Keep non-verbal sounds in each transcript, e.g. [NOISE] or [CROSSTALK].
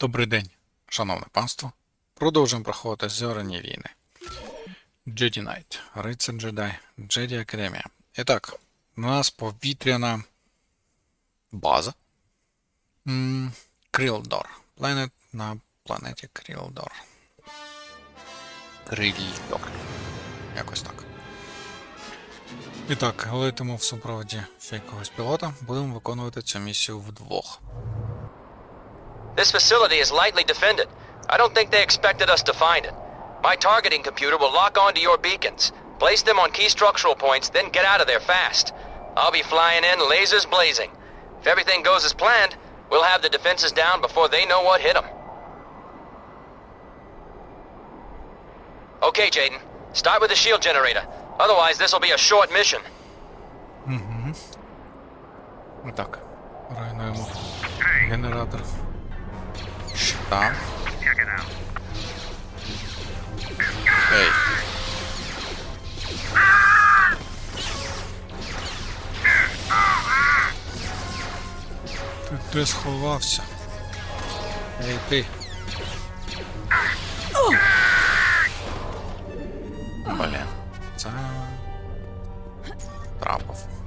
Добрий день, шановне панство. Продовжуємо проходити зоряні війни. Jedi Knight, Рицар Джедай, Jedi Академія. І так, у нас повітряна база. Крилдор. Планет на планеті Крилдор. Крилдор. Якось так. І так, летимо в супроводі ще пілота. Будемо виконувати цю місію вдвох. This facility is lightly defended. I don't think they expected us to find it. My targeting computer will lock onto your beacons, place them on key structural points, then get out of there fast. I'll be flying in, lasers blazing. If everything goes as planned, we'll have the defenses down before they know what hit them. Okay, Jaden. Start with the shield generator. Otherwise, this will be a short mission. Так, руйнуємо генератор. Щита. Ей. Ти де сховався? Ей ти. Блін, це трапов.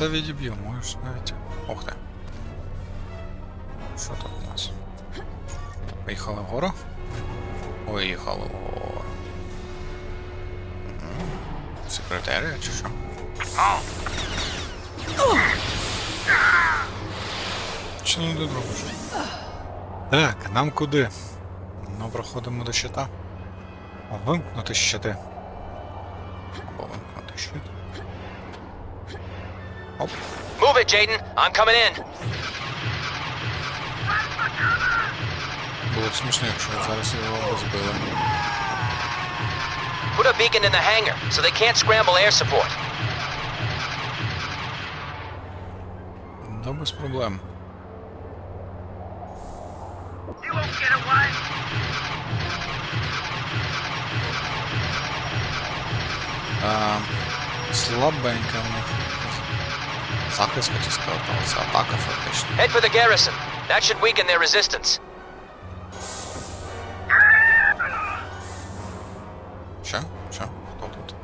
Все відіб'ю, можеш навіть. Ох ти. Що тут у нас? Поїхали вгору? Поїхали вгору. Секретарія чи що? Що не тут робиш? Так, нам куди? Ну, проходимо до щита. Вимкнути щити. Або вимкнути щит. Оп. Move it, Jaden. I'm coming in. Було б смішно, якщо зараз його б збили. Put a beacon in the hangar so they can't scramble air support. Да, без проблем. You won't get away. А, слабенька в них. Захист хотів сказати, але це атака фактично. Head for the garrison. That should weaken their resistance. Що? Що? Хто тут?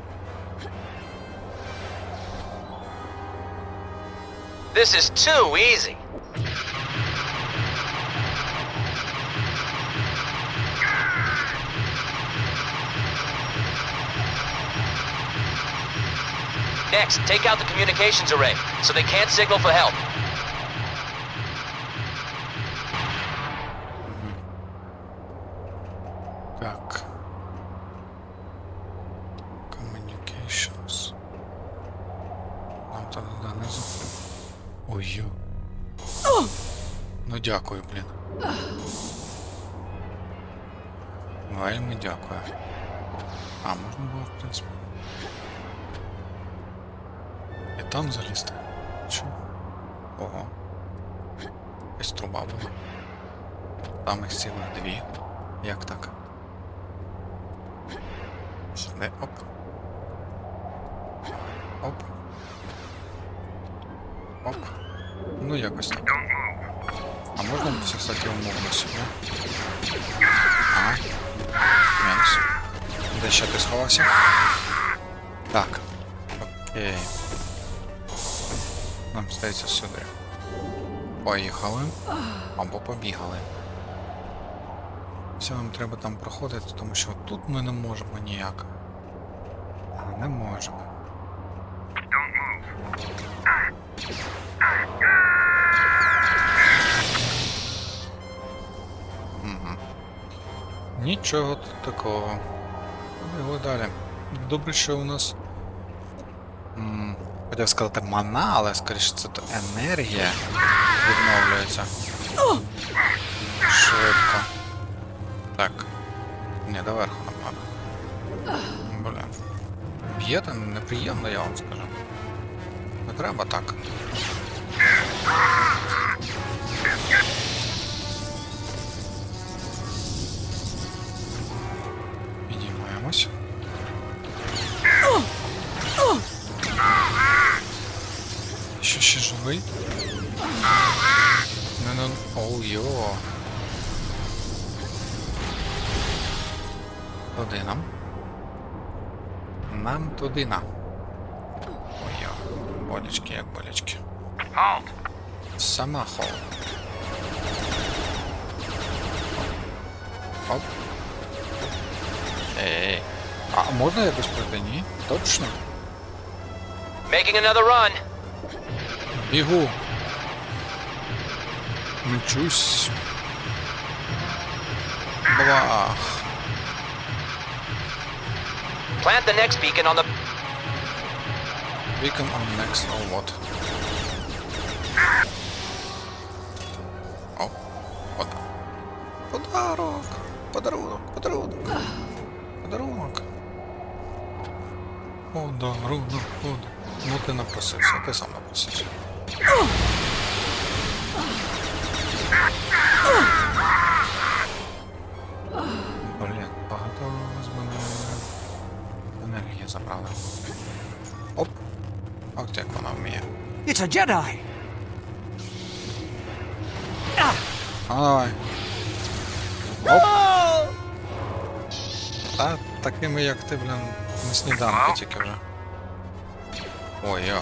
This is too easy. Next, take out the communications array So they can't signal for help. Так. Communications. Нам туди донизу. Ой. ё. Ну дякую, блін. Вельми дякую. А, можна було, в принципі. І там залізти. Ого. Якась труба була. Там їх цілих дві. Як так? Сюди, оп. Оп. Оп. Ну якось так. А можна все, кстати, умовно сюди? А. Мінус. Де ще ти сховався? Так. Окей. Нам здається сюди. Поїхали. Або побігали. Все, нам треба там проходити, тому що тут ми не можемо ніяк. Не можемо. Нічого тут такого. Побігли далі. Добре, що у нас. Хотів сказати мана, але скоріше це то енергія відновлюється. Швидко. Так. Ні, доверху нападу. Бля. Б'є там неприємно, я вам скажу. Не треба так. Живий? Не ну. Оу йо. Туди нам. Нам туди на. Ой йо. Болячки, як болячки. Halt. Сама хол. Оп. Ей. А можна якось пройти? Ні? Точно? Making another run. Бігу. Мчусь. Бах. Plant the next beacon on the. Beacon on next or what? О, пода. Подарок. Подарунок, подарунок. Подарунок. Подарунок, подарунок. Ну ти напросився, ти сам напросився. Блін, багато з мене енергії забрали. Оп. Ох, як вона вміє. It's a Jedi! А давай. Оп. Та такими як ти, блін, на сніданку тільки вже. Ой, я.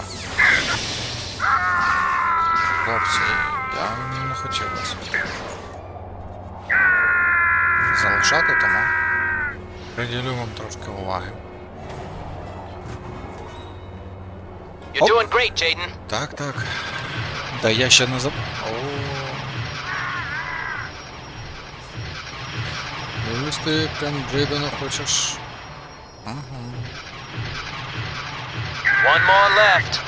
Хлопці, я не хотів вас. Залишати тому. Приділю вам трошки уваги. You're doing great, Jaden. Так, так. Да я ще не заб... Дивись, ти прям Джейдена хочеш. Ага. One more left.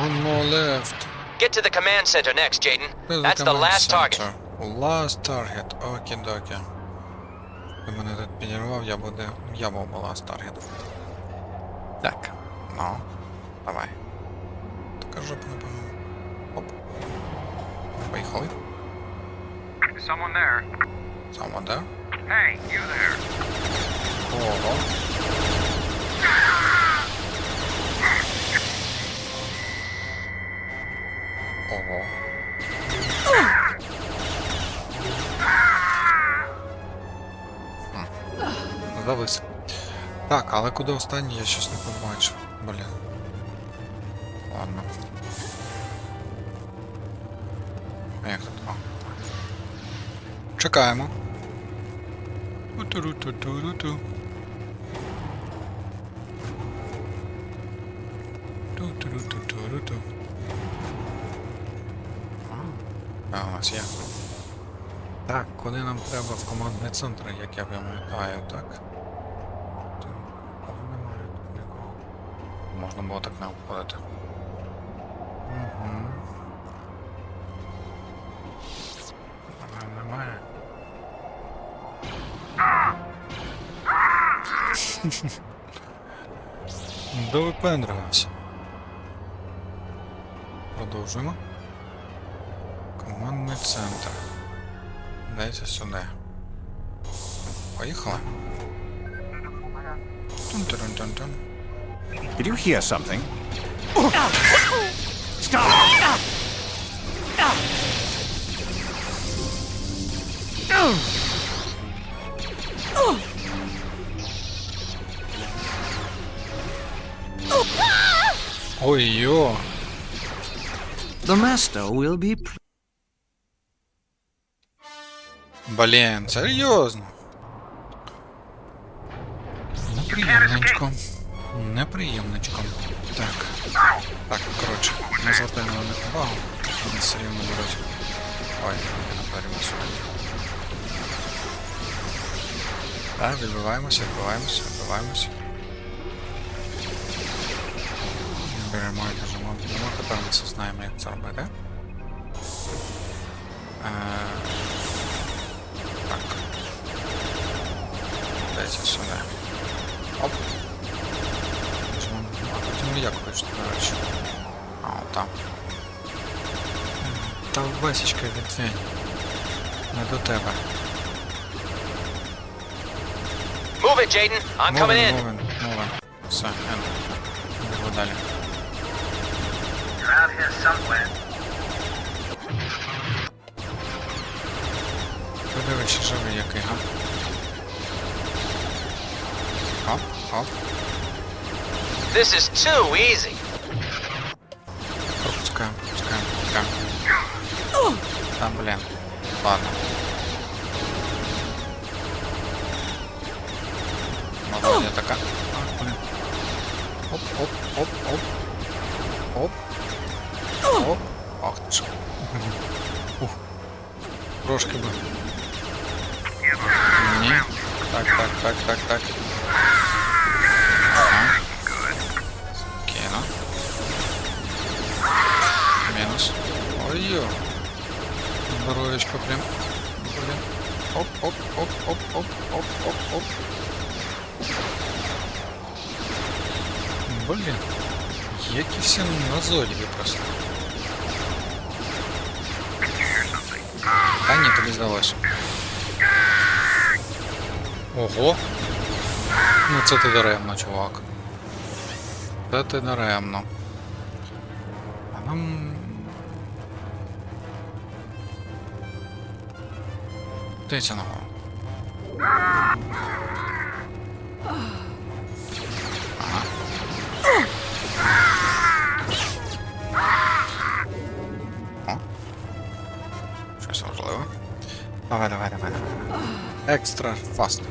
One more left. Get to the command center next, Jaden. Where's the That's the command last target. center? Last target. Окі-докі. Ти мене тут підірвав, я буду... Я був би last target. Так. Ну. Давай. Така жопа, напевно. Оп. Поїхали. Someone there. Someone there. Hey, you there. Ого. Ого. Хм. Завис. Так, але куди останній, я щось не побачив. Блін. Ладно. А як тут? О. Чекаємо. Ту-ту-ру-ту-ту-ру-ту. Ту-ту-ру-ту-ту-ру-ту. А, у нас є. Так, куди нам треба в командний центр, як я пам'ятаю, так? Немає, нікого. Можна було так не обходити. Угу. Немає. Довипендрувався. Продовжуємо. Командний центр. Дайте сюди. Поїхали. Тун-тун-тун-тун. Did you hear something? Stop! Ой-йо! The master will be Блін, серйозно. Неприємничко. Неприємничко. Так. Так, коротше, не звертаємо на них увагу. Вони все рівно будуть. Ой, я наперемо сюди. Так, відбиваємося, відбиваємося, відбиваємося. Беремо і біжимо, біжимо, тепер все знаємо, як це робити. Е, Дайте сюди. Оп. А потім як хочете, до речі. Ау. там. Та весічка відвінь. Не до тебе. Move it, Jaden. I'm coming in. Мовен, мовен. Все, ен. Йдемо далі. You're out here somewhere. Подивись, ще живий який, га? Оп, оп. This is too easy. Пропускаємо, пропускаємо, пропускаємо. Та, блін. Ладно. Молодая така. А, блін. Оп, оп, оп, оп. Оп. Оп. Ах ти ж. [LAUGHS] Ух. Трошки би. Ні. Так, так, так, так, так. Здоровечко прям. Блин. Оп, оп, оп, оп, оп, оп, оп, оп. Блін. Які всі назойливі просто. Та ні, тобі здалося. Ого. Ну це ти даремно, чувак. Це ти даремно. А нам. Дивіться на голову. Ага. О. Щось важливе. Давай, давай, давай, давай. Екстра фаст.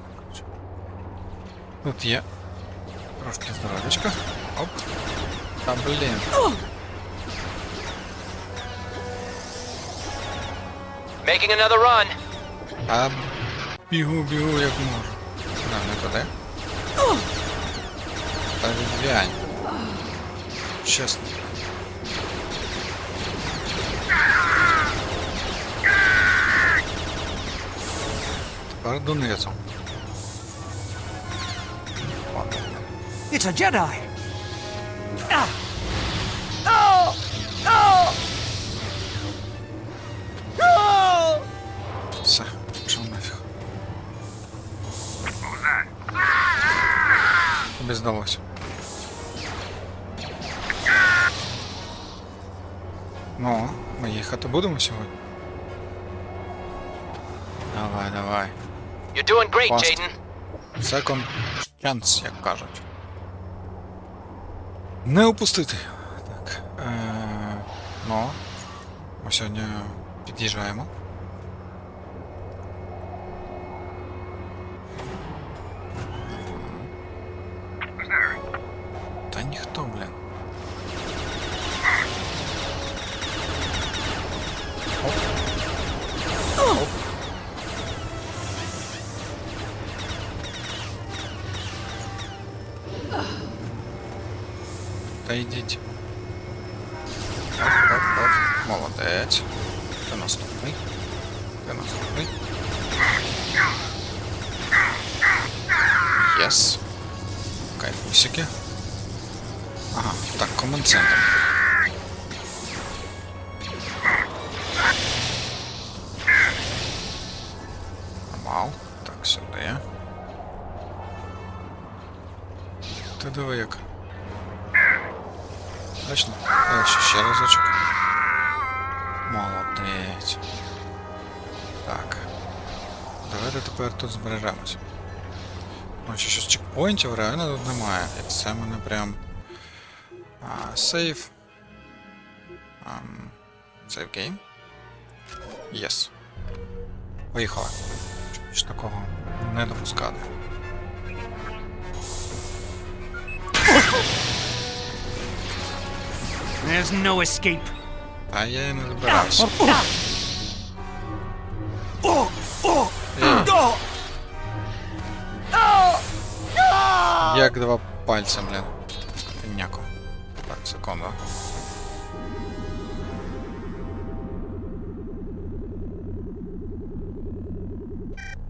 Так, а ладно. коротше. Тут є. Трошки здоровечка. Оп. Та блін. Making another run. А бігу, бігу як можу. Да, не туди. Та відвянь. Чесно. Тепер донизу. It's a Jedi! Все, пішов нафіг. What was that? Тобі здалося. Ну, ми їхати будемо сьогодні? Давай, давай. You're doing great. Jaden. Second chance, як кажуть. Не опустити. Так. Е, ну, ми сьогодні під'їжджаємо. Та йдіть. Оп, оп, оп. Молодець. Ти наступний. Ти наступний. Єс. Кайфусики. Ага, так, команд центр. Нормал. Так, сюди. Ти диви як. Точно? Давай ще, ще разочок. Молодець. Так. Давайте тепер тут збережемось. Ну, ще щось чекпоінтів реально тут немає. І це мене прям. А, сейв. Ам, Сейв гейм. Єс. Поїхали. Щоб більш такого не допускати. There's no escape. А я і не збирався. Oh! Oh! Ей, Oh! як два пальця, блін. Піняко. Так, секунду.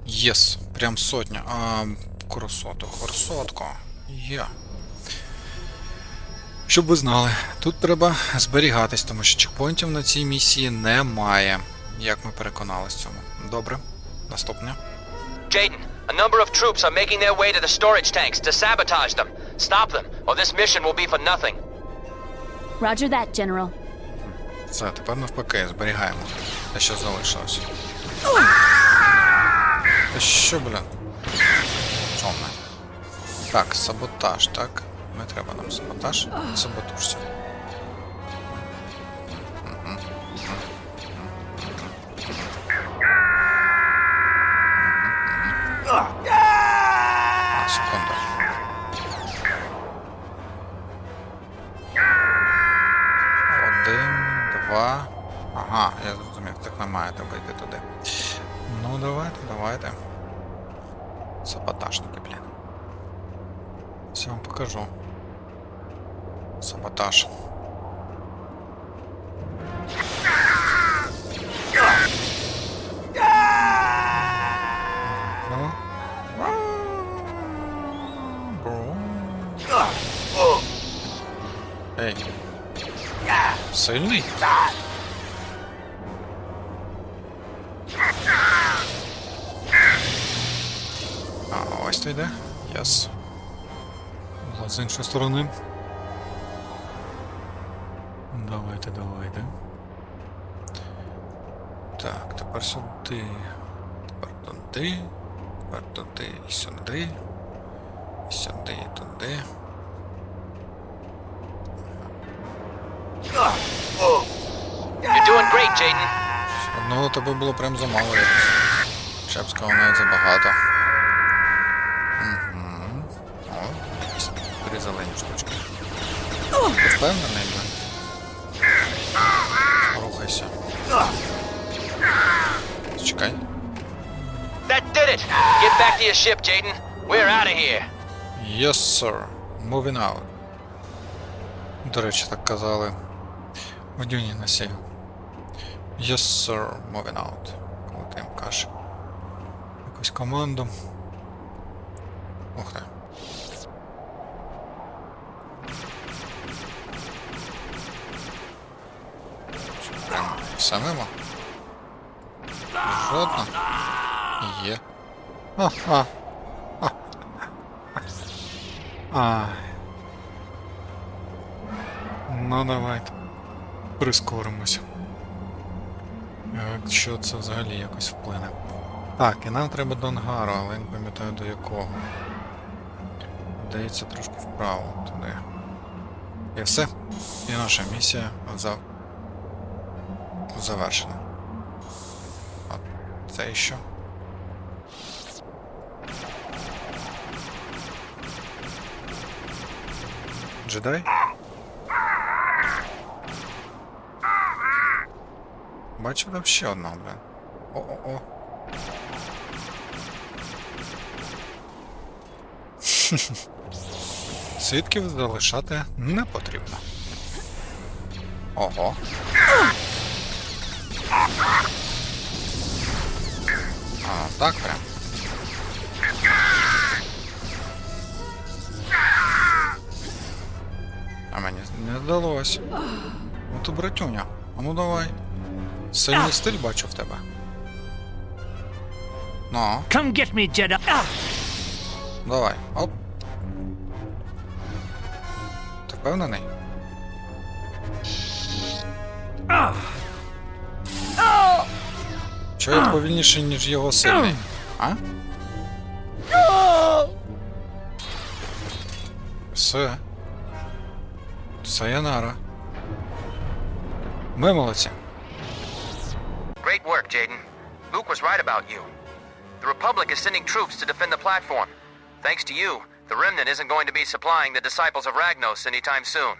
Єс, прям сотня. А, красоту, красотку. Є. Щоб ви знали, тут треба зберігатись, тому що чекпоінтів на цій місії немає. Як ми переконалися в цьому. Добре. Наступне. Jaden, a number of troops are making their way to the storage tanks to sabotage them. Stop them, or this mission will be for nothing. Roger that, General. Все, тепер навпаки, зберігаємо. Те, що залишилось. Та що, блін? Чому? Так, саботаж, так? Не треба нам саботаж. Саботужся. Саботаж. Ну. Ей. Сильний? А, ось то йде. Яс. З іншої сторони. Туди. Тепер туди і сюди. І сюди і туди. You're doing great, Jaden. Одного тебе було прям замало якось. Б навіть забагато. Угу. О, якісь три зелені штучки. Ти впевнений? Рухайся. That did it! Get back to your ship, Jaden. We're out of here. Yes, sir. Moving out. До речі, так казали. В дюні на сі. Yes, sir. Moving out. Коли ти. Якусь команду. Ух ти. Все мимо? Жодна? Є. Ага. Ай. Ну давайте. Прискоримося. Якщо це взагалі якось вплине. Так, і нам треба до ангару, але я не пам'ятаю до якого. Здається, трошки вправо туди. І все. І наша місія за... завершена. А це що? Джедай? Бачив там ще одного, блин. О-о-о. [LAUGHS] Свідків залишати не потрібно. Ого. А, так прям. Вдалося. Ну ти братюня. А ну давай. Сильний стиль бачу в тебе. Ну, Come get me, Jedi. Давай. Оп. Ти впевнений? Чого я повільніший, ніж його сильний? А? Все. Sayonara. Ми молодці. Great work, Jaden. Luke was right about you. The Republic is sending troops to defend the platform. Thanks to you, the Remnant isn't going to be supplying the disciples of Ragnos anytime soon.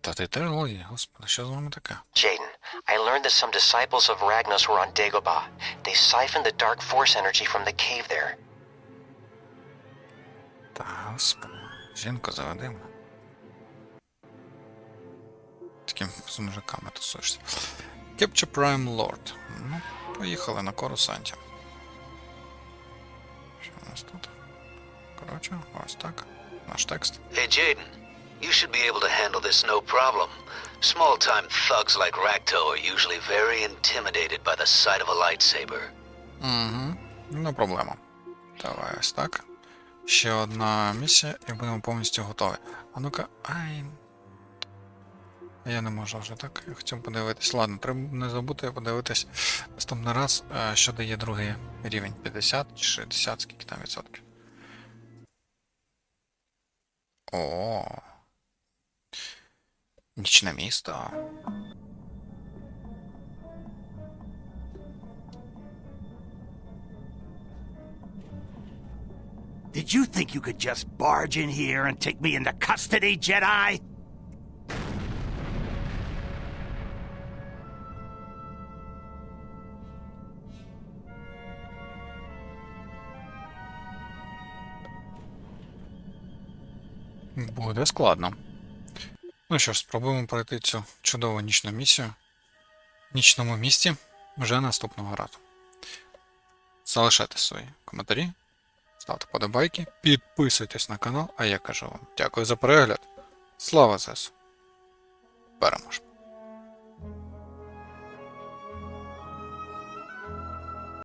Та ти теж логі, господи, що з вами таке? Jaden, I learned that some disciples of Ragnos were on Dagobah. They siphoned the dark force energy from the cave there. Та господи. Жінка заведима. Таким з мужиками тусуєшся. Capture Prime Lord. Ну, поїхали на Корусанті. Що у нас тут? Коротше, ось так. Наш текст. Hey, Jaden, you should be able to handle this no problem. Small time thugs like Racto are usually very intimidated by the sight of a lightsaber. Угу. Не проблема. Давай ось так. Ще одна місія і будемо повністю готові. А ну-ка. Ай. Я не можу вже так. Хотів подивитись. Ладно, треба не забути подивитись наступний раз, е, що дає другий рівень. 50 чи 60, скільки там відсотків. О. Нічне місто. Did you think you could just barge in here and take me into custody, Jedi? Буде складно. Ну що ж, спробуємо пройти цю чудову нічну місію в нічному місті вже наступного разу. Залишайте свої коментарі, ставте подобайки, підписуйтесь на канал, а я кажу вам дякую за перегляд. Слава ЗСУ! Переможемо!